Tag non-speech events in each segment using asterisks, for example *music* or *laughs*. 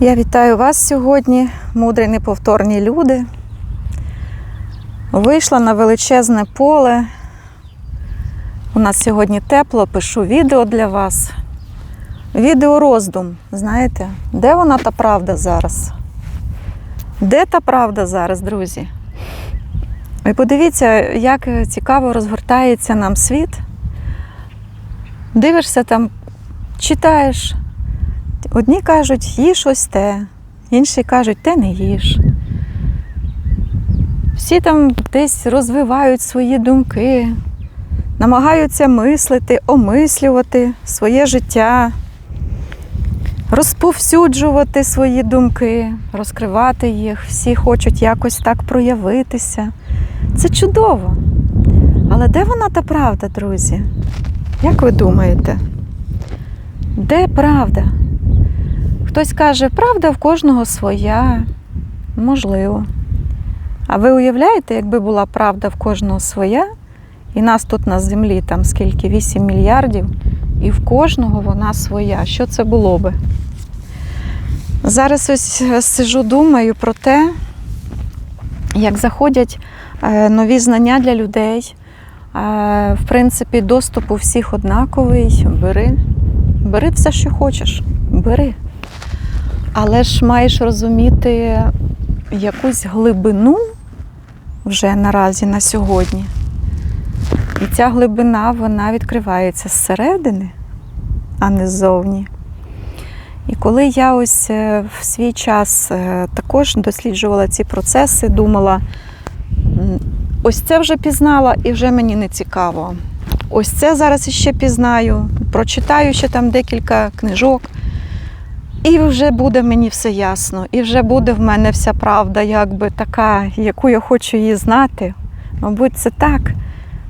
Я вітаю вас сьогодні, мудрі неповторні люди. Вийшла на величезне поле. У нас сьогодні тепло, пишу відео для вас. Відео роздум. Знаєте, де вона та правда зараз? Де та правда зараз, друзі? Ви подивіться, як цікаво розгортається нам світ. Дивишся там, читаєш. Одні кажуть, їж ось те, інші кажуть, те не їж. Всі там десь розвивають свої думки, намагаються мислити, омислювати своє життя, розповсюджувати свої думки, розкривати їх. Всі хочуть якось так проявитися. Це чудово. Але де вона та правда, друзі? Як ви думаєте? Де правда? Хтось каже, правда в кожного своя. Можливо. А ви уявляєте, якби була правда в кожного своя, і нас тут на землі там скільки? 8 мільярдів, і в кожного вона своя. Що це було би? Зараз ось е, сижу, думаю про те, як заходять е, нові знання для людей. Е, В принципі, доступ у всіх однаковий. Бери, бери все, що хочеш. Бери. Але ж маєш розуміти якусь глибину вже наразі на сьогодні. І ця глибина вона відкривається зсередини, а не ззовні. І коли я ось е, в свій час е, також досліджувала ці процеси, думала, ось це вже пізнала і вже мені не цікаво. Ось це зараз іще пізнаю, прочитаю ще там декілька книжок. І вже буде мені все ясно, і вже буде в мене вся правда, якби така, яку я хочу її знати. Мабуть, це так.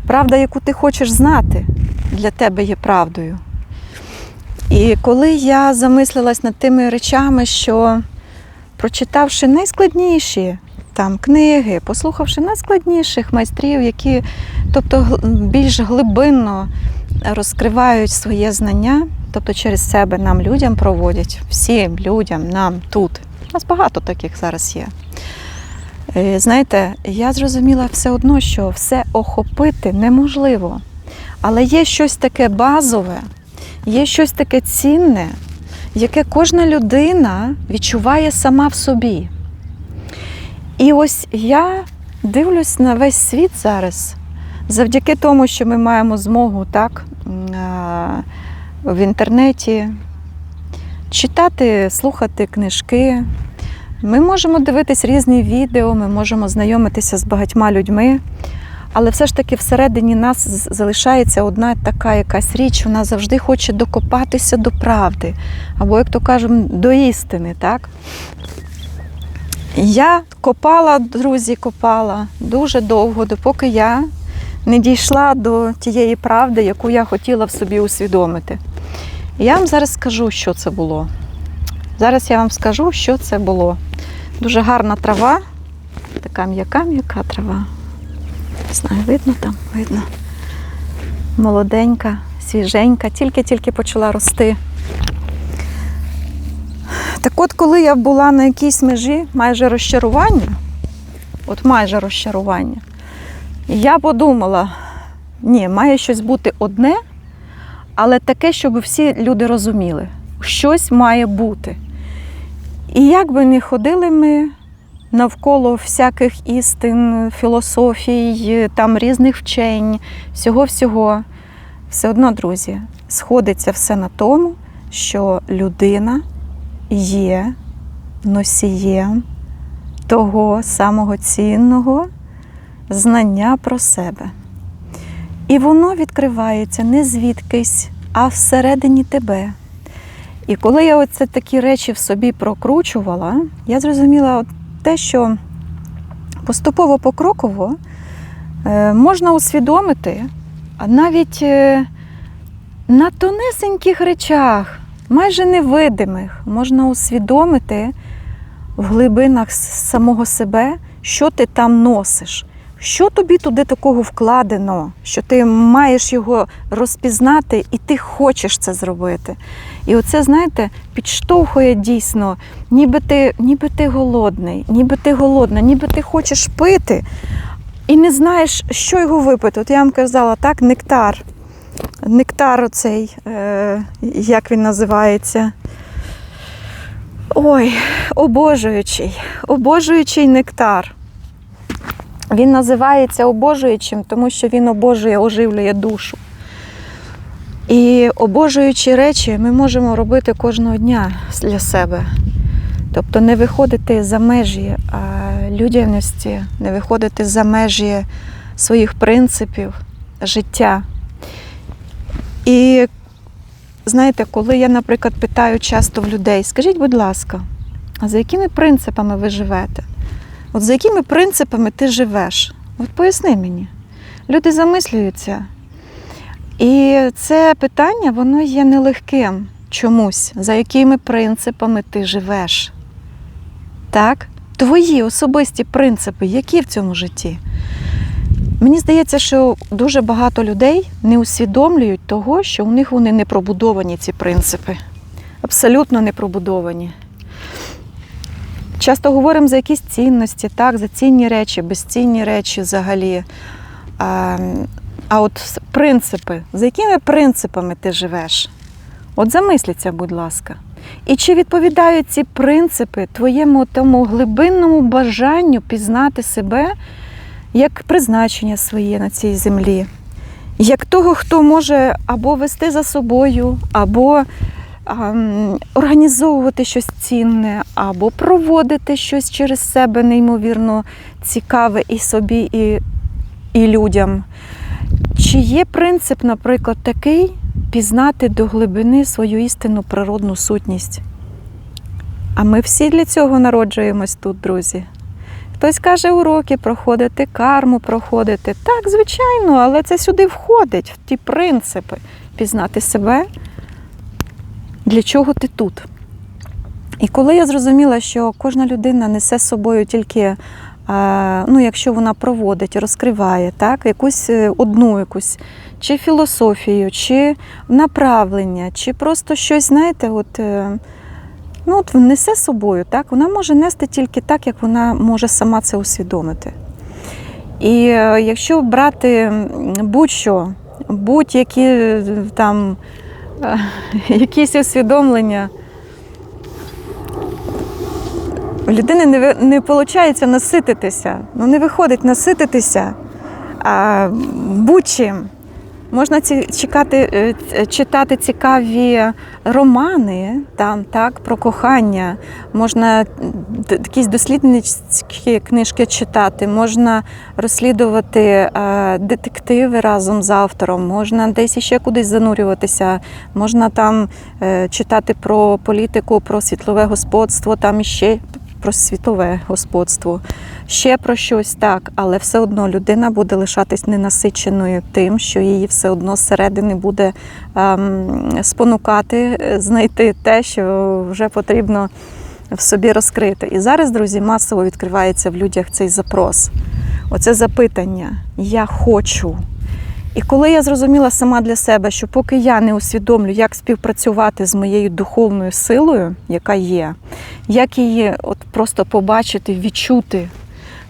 Правда, яку ти хочеш знати, для тебе є правдою. І коли я замислилась над тими речами, що прочитавши найскладніші там книги, послухавши найскладніших майстрів, які тобто більш глибинно розкривають своє знання, тобто через себе нам людям проводять, всім людям, нам тут. У нас багато таких зараз є. Е, Знаєте, я зрозуміла все одно, що все охопити неможливо. Але є щось таке базове, є щось таке цінне, яке кожна людина відчуває сама в собі. І ось я дивлюсь на весь світ зараз, завдяки тому, що ми маємо змогу так в інтернеті читати, слухати книжки. Ми можемо дивитись різні відео, ми можемо знайомитися з багатьма людьми, але все ж таки всередині нас залишається одна така якась річ, вона завжди хоче докопатися до правди, або, як то кажемо, до істини. Так? Я копала, друзі, копала дуже довго, допоки я не дійшла до тієї правди, яку я хотіла в собі усвідомити. Я вам зараз скажу, що це було. Зараз я вам скажу, що це було. Дуже гарна трава, така м'яка-м'яка трава. Не знаю, видно там, видно. Молоденька, свіженька, тільки-тільки почала рости. Так от, коли я була на якійсь межі майже розчарування, от майже розчарування, я подумала, ні, має щось бути одне, але таке, щоб всі люди розуміли, щось має бути. І як би не ходили ми навколо всяких істин, філософій, там різних вчень, всього-всього, все одно, друзі, сходиться все на тому, що людина є носієм того самого цінного знання про себе. І воно відкривається не звідкись, а всередині тебе. І коли я оце такі речі в собі прокручувала, я зрозуміла от те, що поступово покроково е, можна усвідомити, а навіть е, на тонесеньких речах, майже невидимих, можна усвідомити в глибинах самого себе, що ти там носиш, Що тобі туди такого вкладено, що ти маєш його розпізнати і ти хочеш це зробити? І оце, знаєте, підштовхує дійсно, ніби ти, ніби ти голодний, ніби ти голодна, ніби ти хочеш пити і не знаєш, що його випити. От я вам казала, так, нектар. Нектар оцей, е, як він називається. Ой, обожуючий, обожуючий нектар. Він називається обожуючим, тому що він обожує, оживлює душу. І обожуючі речі ми можемо робити кожного дня для себе. Тобто не виходити за межі людяності, не виходити за межі своїх принципів життя. І знаєте, коли я, наприклад, питаю часто в людей, скажіть, будь ласка, а за якими принципами ви живете? От за якими принципами ти живеш? От поясни мені. Люди замислюються. І це питання, воно є нелегким чомусь, за якими принципами ти живеш. Так? Твої особисті принципи, які в цьому житті? Мені здається, що дуже багато людей не усвідомлюють того, що у них вони не пробудовані, ці принципи. Абсолютно не пробудовані. Часто говоримо за якісь цінності, так, за цінні речі, безцінні речі взагалі. А, а от принципи, за якими принципами ти живеш? От замисліться, будь ласка. І чи відповідають ці принципи твоєму тому глибинному бажанню пізнати себе як призначення своє на цій землі, як того, хто може або вести за собою, або організовувати щось цінне, або проводити щось через себе неймовірно цікаве і собі, і, і людям. Чи є принцип, наприклад, такий пізнати до глибини свою істинну природну сутність? А ми всі для цього народжуємось тут, друзі. Хтось каже, уроки проходити, карму проходити. Так, звичайно, але це сюди входить, в ті принципи пізнати себе, для чого ти тут. І коли я зрозуміла, що кожна людина несе з собою тільки, ну, якщо вона проводить, розкриває так, якусь е, одну якусь чи філософію, чи направлення, чи просто щось, знаєте, от. е, Ну, от несе з собою, так? Вона може нести тільки так, як вона може сама це усвідомити. І е, якщо брати будь-що, будь-які е, там е, *laughs* якісь усвідомлення, у людини не, не виходить насититися, ну не виходить насититися а, будь-чим. Можна ці, чекати, е, читати цікаві романи там, так, про кохання, можна якісь дослідницькі книжки читати, можна розслідувати е, детективи разом з автором, можна десь іще кудись занурюватися, можна там е, читати про політику, про світлове господство, там іще про світове господство ще про щось так, але все одно людина буде лишатись ненасиченою тим, що її все одно зсередини буде ем, спонукати е, знайти те, що вже потрібно в собі розкрити. І зараз, друзі, масово відкривається в людях цей запрос. Оце запитання Я хочу. І коли я зрозуміла сама для себе, що поки я не усвідомлю, як співпрацювати з моєю духовною силою, яка є, як її от просто побачити, відчути,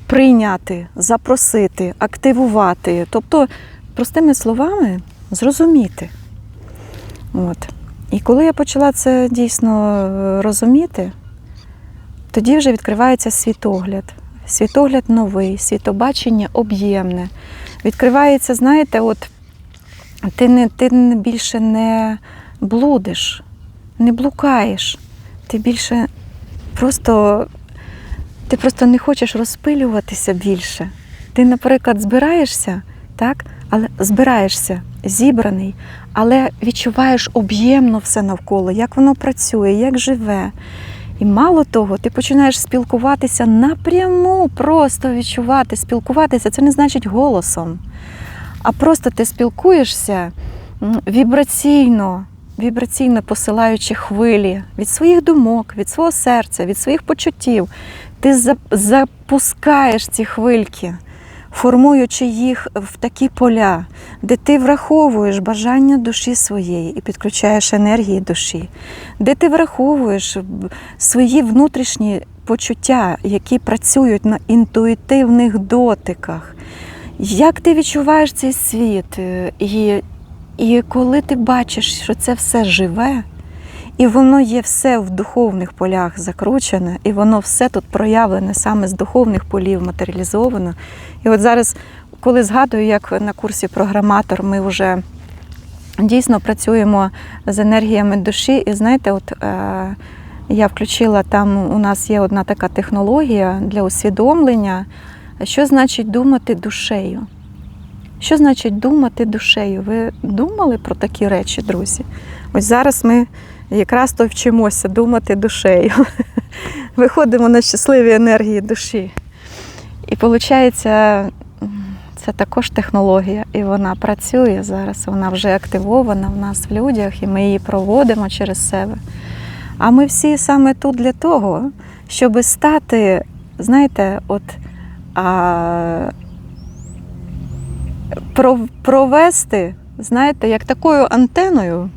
прийняти, запросити, активувати, тобто, простими словами, зрозуміти. От. І коли я почала це дійсно е, розуміти, тоді вже відкривається світогляд. Світогляд новий, світобачення об'ємне. Відкривається, знаєте, от ти, не, ти більше не блудиш, не блукаєш. Ти більше просто, ти просто не хочеш розпилюватися більше. Ти, наприклад, збираєшся, так? але збираєшся зібраний, але відчуваєш об'ємно все навколо, як воно працює, як живе. І мало того, ти починаєш спілкуватися напряму, просто відчувати, спілкуватися. Це не значить голосом. А просто ти спілкуєшся вібраційно, вібраційно посилаючи хвилі від своїх думок, від свого серця, від своїх почуттів. Ти запускаєш ці хвильки формуючи їх в такі поля, де ти враховуєш бажання душі своєї і підключаєш енергії душі, де ти враховуєш свої внутрішні почуття, які працюють на інтуїтивних дотиках. Як ти відчуваєш цей світ? Е, І, і коли ти бачиш, що це все живе, і воно є все в духовних полях закручене, і воно все тут проявлене саме з духовних полів матеріалізовано. І от зараз, коли згадую, як на курсі програматор ми вже дійсно працюємо з енергіями душі, і знаєте, от е, я включила там, у нас є одна така технологія для усвідомлення, що значить думати душею. Що значить думати душею? Ви думали про такі речі, друзі? Ось зараз ми якраз то вчимося думати душею. *laughs* Виходимо на щасливі енергії душі. І виходить, це також технологія, і вона працює зараз. Вона вже активована в нас в людях, і ми її проводимо через себе. А ми всі саме тут для того, щоб стати, знаєте, от а, провести, знаєте, як такою антеною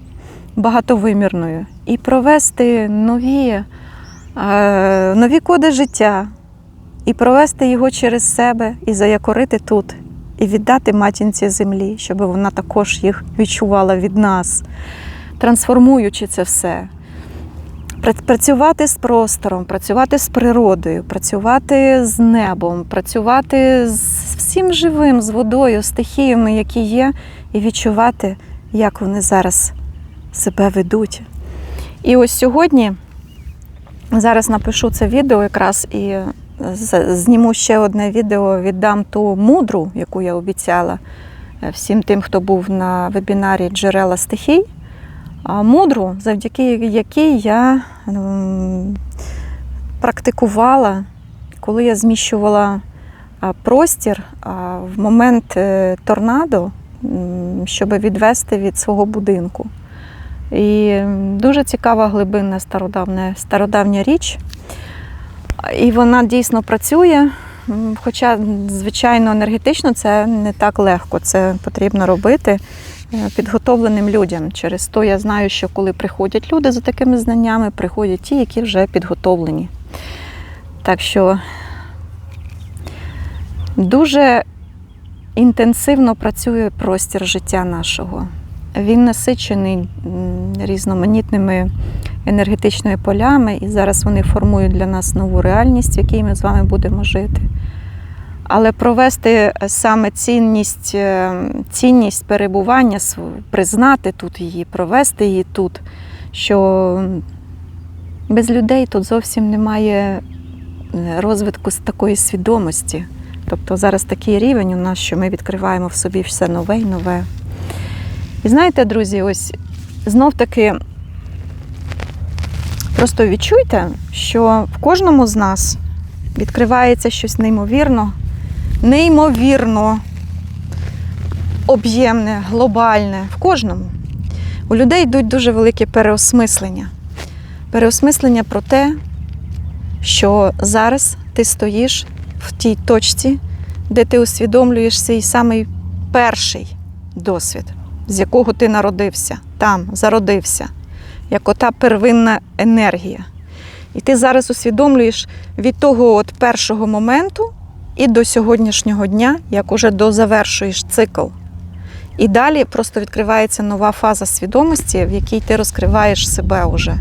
багатовимірною, і провести нові, е, нові коди життя, і провести його через себе, і заякорити тут, і віддати матінці землі, щоб вона також їх відчувала від нас, трансформуючи це все. Працювати з простором, працювати з природою, працювати з небом, працювати з всім живим, з водою, стихіями, які є, і відчувати, як вони зараз себе ведуть. І ось сьогодні зараз напишу це відео якраз і зніму ще одне відео, віддам ту мудру, яку я обіцяла е, всім тим, хто був на вебінарі Джерела стихій. Мудру, завдяки якій я практикувала, коли я зміщувала простір в момент е, торнадо, щоб відвести від свого будинку. І дуже цікава глибинна стародавня, стародавня річ. І вона дійсно працює. Хоча, звичайно, енергетично це не так легко. Це потрібно робити е, підготовленим людям. Через то я знаю, що коли приходять люди за такими знаннями, приходять ті, які вже підготовлені. Так що дуже інтенсивно працює простір життя нашого. Він насичений різноманітними енергетичними полями, і зараз вони формують для нас нову реальність, в якій ми з вами будемо жити. Але провести саме цінність, е, цінність перебування, признати тут її, провести її тут, що без людей тут зовсім немає е, розвитку з такої свідомості. Тобто зараз такий рівень у нас, що ми відкриваємо в собі все нове і нове. І знаєте, друзі, ось знов таки просто відчуйте, що в кожному з нас відкривається щось неймовірно, неймовірно об'ємне, глобальне в кожному. У людей йдуть дуже великі переосмислення. Переосмислення про те, що зараз ти стоїш в тій точці, де ти усвідомлюєш свій самий перший досвід, з якого ти народився, там зародився, як ота первинна енергія. І ти зараз усвідомлюєш від того от першого моменту і до сьогоднішнього дня, як уже дозавершуєш цикл. І далі просто відкривається нова фаза свідомості, в якій ти розкриваєш себе уже.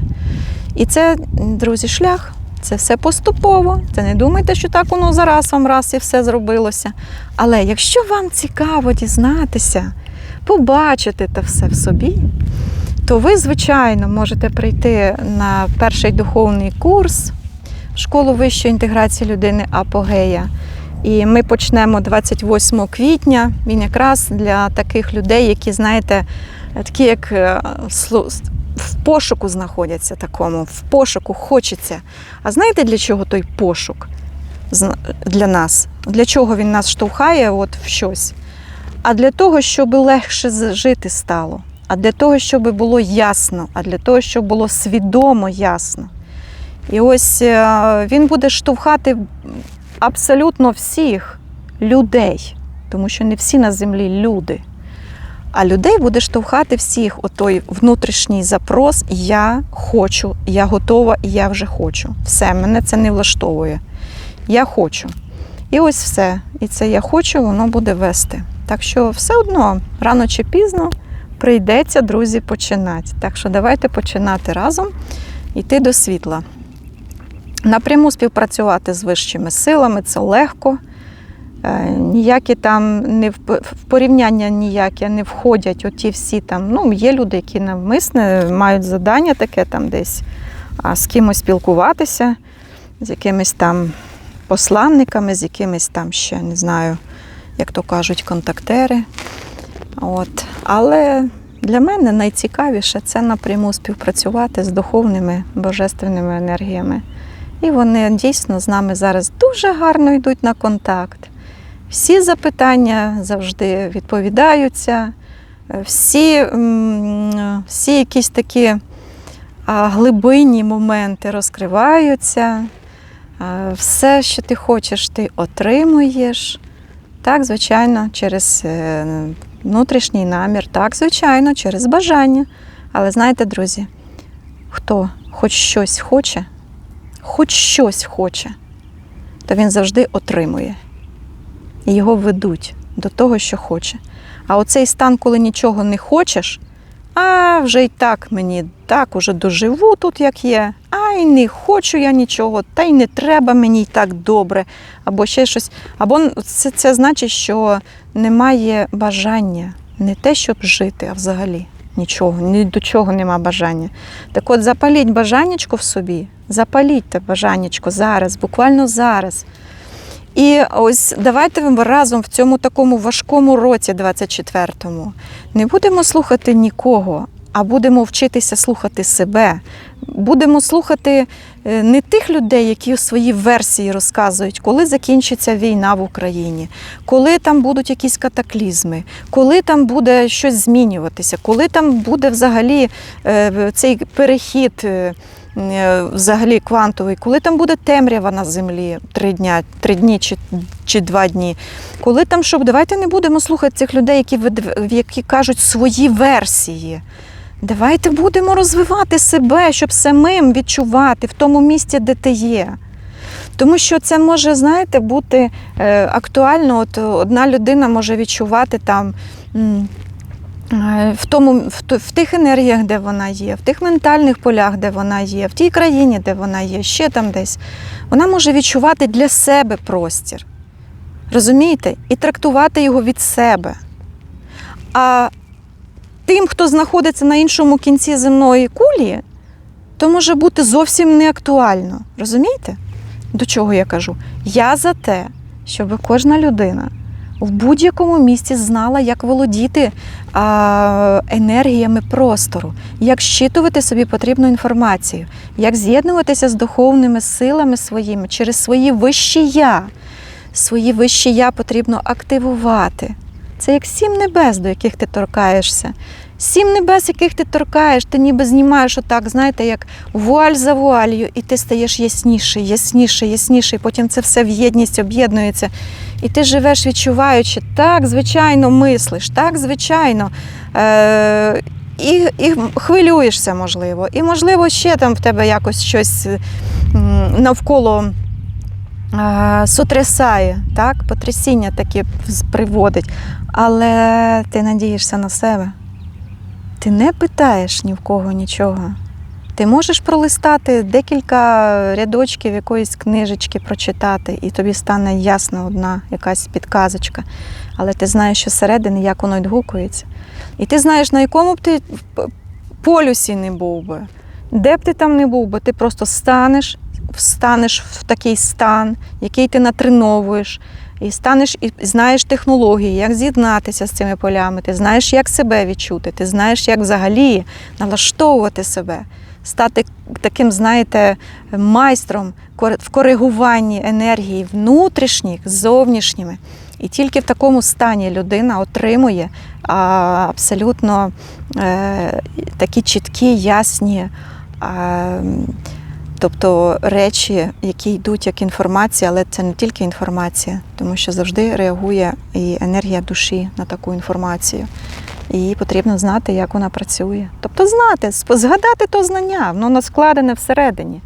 І це, друзі, шлях. Це все поступово. Це не думайте, що так воно зараз вам раз і все зробилося. Але якщо вам цікаво дізнатися, побачити те все в собі, то ви, звичайно, можете прийти на перший духовний курс школу вищої інтеграції людини Апогея. І ми почнемо 28 квітня. Він якраз для таких людей, які, знаєте, такі як е, в пошуку знаходяться такому, в пошуку хочеться. А знаєте, для чого той пошук для нас? Для чого він нас штовхає от в щось? А для того, щоб легше жити стало, а для того, щоб було ясно, а для того, щоб було свідомо ясно. І ось е, він буде штовхати абсолютно всіх людей, тому що не всі на землі люди. А людей буде штовхати всіх отой внутрішній запрос Я хочу, я готова, і я вже хочу. Все, мене це не влаштовує. Я хочу. І ось все. І це я хочу, воно буде вести. Так що все одно, рано чи пізно, прийдеться, друзі, починати. Так що давайте починати разом йти до світла. Напряму співпрацювати з вищими силами це легко. Е, Ніякі там не в порівняння ніяке не входять оті всі там. Ну, є люди, які навмисне мають завдання таке там десь а, з кимось спілкуватися, з якимись там посланниками, з якимись там ще не знаю, як то кажуть, контактери. От. Але для мене найцікавіше це напряму співпрацювати з духовними божественними енергіями. І вони дійсно з нами зараз дуже гарно йдуть на контакт. Всі запитання завжди відповідаються, всі, всі якісь такі глибинні моменти розкриваються. Все, що ти хочеш, ти отримуєш. Так, звичайно, через е, внутрішній намір, так, звичайно, через бажання. Але знаєте, друзі, хто хоч щось хоче, хоч щось хоче, то він завжди отримує. І його ведуть до того, що хоче. А оцей стан, коли нічого не хочеш, а вже й так мені так уже доживу тут, як є. Й не хочу я нічого, та й не треба мені й так добре, або ще щось. Або це, це значить, що немає бажання не те, щоб жити, а взагалі нічого, ні до чого нема бажання. Так от запаліть бажаннячко в собі, запаліть те бажаннячко зараз, буквально зараз. І ось давайте разом в цьому такому важкому році, 24-му, не будемо слухати нікого, а будемо вчитися слухати себе. Будемо слухати е, не тих людей, які свої версії розказують, коли закінчиться війна в Україні, коли там будуть якісь катаклізми, коли там буде щось змінюватися, коли там буде взагалі е, цей перехід. е, Взагалі квантовий, коли там буде темрява на землі три дня, три дні чи, чи два дні. Коли там що, давайте не будемо слухати цих людей, які, які кажуть свої версії. Давайте будемо розвивати себе, щоб самим відчувати в тому місці, де ти є. Тому що це може, знаєте, бути е, актуально. От одна людина може відчувати там. е, В, тому, в, тих енергіях, де вона є, в тих ментальних полях, де вона є, в тій країні, де вона є, ще там десь, вона може відчувати для себе простір. Розумієте? І трактувати його від себе. А тим, хто знаходиться на іншому кінці земної кулі, то може бути зовсім не актуально. Розумієте? До чого я кажу? Я за те, щоб кожна людина в будь-якому місці знала, як володіти а, енергіями простору, як щитувати собі потрібну інформацію, як з'єднуватися з духовними силами своїми через свої вищі я. Свої вищі я потрібно активувати. Це як сім небес, до яких ти торкаєшся. Сім небес, яких ти торкаєш, ти ніби знімаєш отак, знаєте, як вуаль за вуалью, і ти стаєш ясніший, ясніший, ясніший. Потім це все в єдність об'єднується. І ти живеш, відчуваючи, так, звичайно, мислиш, так, звичайно. Е- і, і хвилюєшся, можливо. І, можливо, ще там в тебе якось щось навколо е, сотрясає, так? потрясіння таке приводить. Але ти надієшся на себе. Ти не питаєш ні в кого нічого. Ти можеш пролистати декілька рядочків якоїсь книжечки прочитати, і тобі стане ясна одна якась підказочка. Але ти знаєш, що зсередини як воно відгукується. І ти знаєш, на якому б ти полюсі не був би, де б ти там не був би, ти просто станеш, встанеш в такий стан, який ти натреновуєш, і станеш і знаєш технології, як з'єднатися з цими полями, ти знаєш, як себе відчути, ти знаєш, як взагалі налаштовувати себе, стати таким, знаєте, майстром в коригуванні енергії внутрішніх зовнішніми. І тільки в такому стані людина отримує абсолютно е, такі чіткі, ясні. Тобто речі, які йдуть як інформація, але це не тільки інформація, тому що завжди реагує і енергія душі на таку інформацію. І потрібно знати, як вона працює. Тобто знати, згадати то знання, воно складене всередині.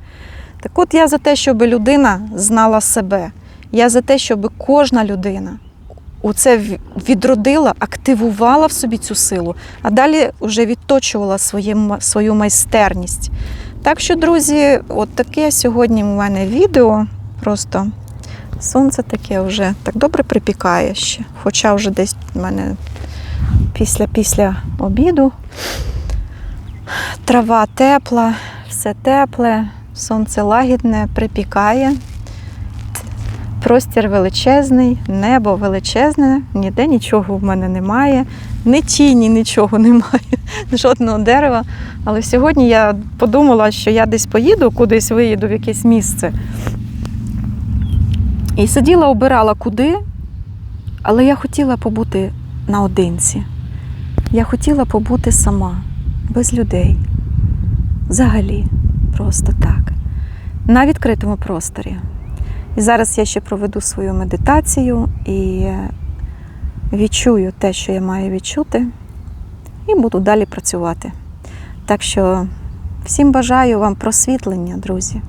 Так от я за те, щоб людина знала себе. Я за те, щоб кожна людина у це відродила, активувала в собі цю силу, а далі вже відточувала свою майстерність. Так що, друзі, от таке сьогодні у мене відео. Просто сонце таке вже так добре припікає ще. Хоча вже десь в мене після, після обіду. Трава тепла, все тепле, сонце лагідне, припікає. Простір величезний, небо величезне, ніде нічого в мене немає, ні тіні, нічого *laughs* немає, жодного дерева. Але сьогодні я подумала, що я десь поїду, кудись виїду в якесь місце. І сиділа, обирала куди, але я хотіла побути наодинці. Я хотіла побути сама, без людей. Взагалі, просто так. На відкритому просторі. І зараз я ще проведу свою медитацію і відчую те, що я маю відчути, і буду далі працювати. Так що всім бажаю вам просвітлення, друзі.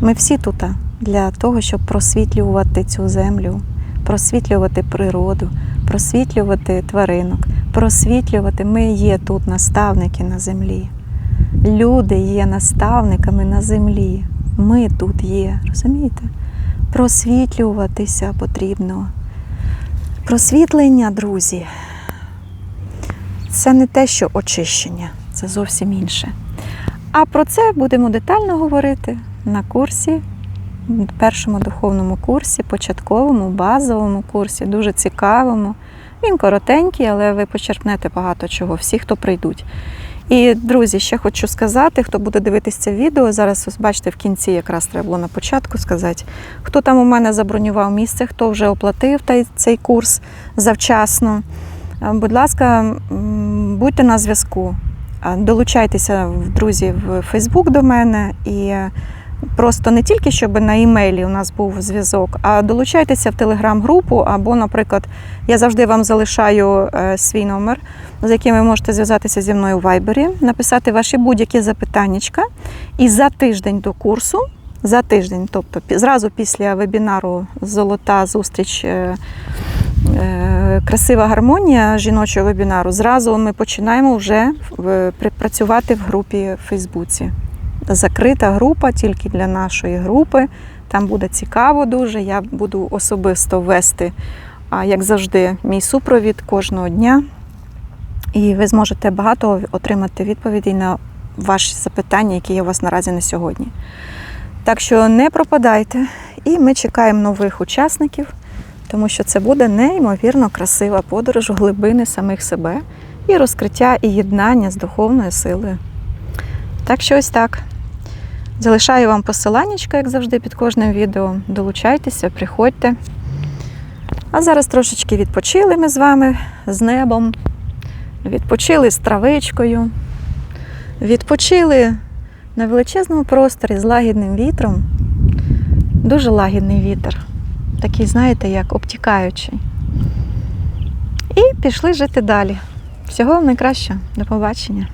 Ми всі тут для того, щоб просвітлювати цю землю, просвітлювати природу, просвітлювати тваринок, просвітлювати. Ми є тут наставники на землі. Люди є наставниками на землі. Ми тут є, розумієте? Просвітлюватися потрібно. Просвітлення, друзі, це не те, що очищення, це зовсім інше. А про це будемо детально говорити на курсі, першому духовному курсі, початковому, базовому курсі, дуже цікавому. Він коротенький, але ви почерпнете багато чого, всі, хто прийдуть. І, друзі, ще хочу сказати, хто буде дивитися це відео, зараз ось бачите, в кінці якраз треба було на початку сказати, хто там у мене забронював місце, хто вже оплатив цей курс завчасно. Будь ласка, будьте на зв'язку. А, Долучайтеся, друзі, в Фейсбук до мене і е, просто не тільки щоб на імейлі у нас був зв'язок, а долучайтеся в телеграм-групу або, наприклад, я завжди вам залишаю е, свій номер, з яким ви можете зв'язатися зі мною в Вайбері, написати ваші будь-які запитаннячка. І за тиждень до курсу, за тиждень, тобто зразу після вебінару Золота зустріч. е, е, Красива гармонія жіночого вебінару. Зразу ми починаємо вже працювати в групі в Фейсбуці. Закрита група тільки для нашої групи. Там буде цікаво дуже. Я буду особисто вести, як завжди, мій супровід кожного дня. І ви зможете багато отримати відповідей на ваші запитання, які є у вас наразі на сьогодні. Так що не пропадайте, і ми чекаємо нових учасників, тому що це буде неймовірно красива подорож у глибини самих себе і розкриття і єднання з духовною силою. Так що ось так. Залишаю вам посиланнячка, як завжди, під кожним відео. Долучайтеся, приходьте. А зараз трошечки відпочили ми з вами з небом, відпочили з травичкою, відпочили на величезному просторі з лагідним вітром. Дуже лагідний вітер, такий, знаєте, як обтікаючий. І пішли жити далі. Всього вам найкращого. До побачення.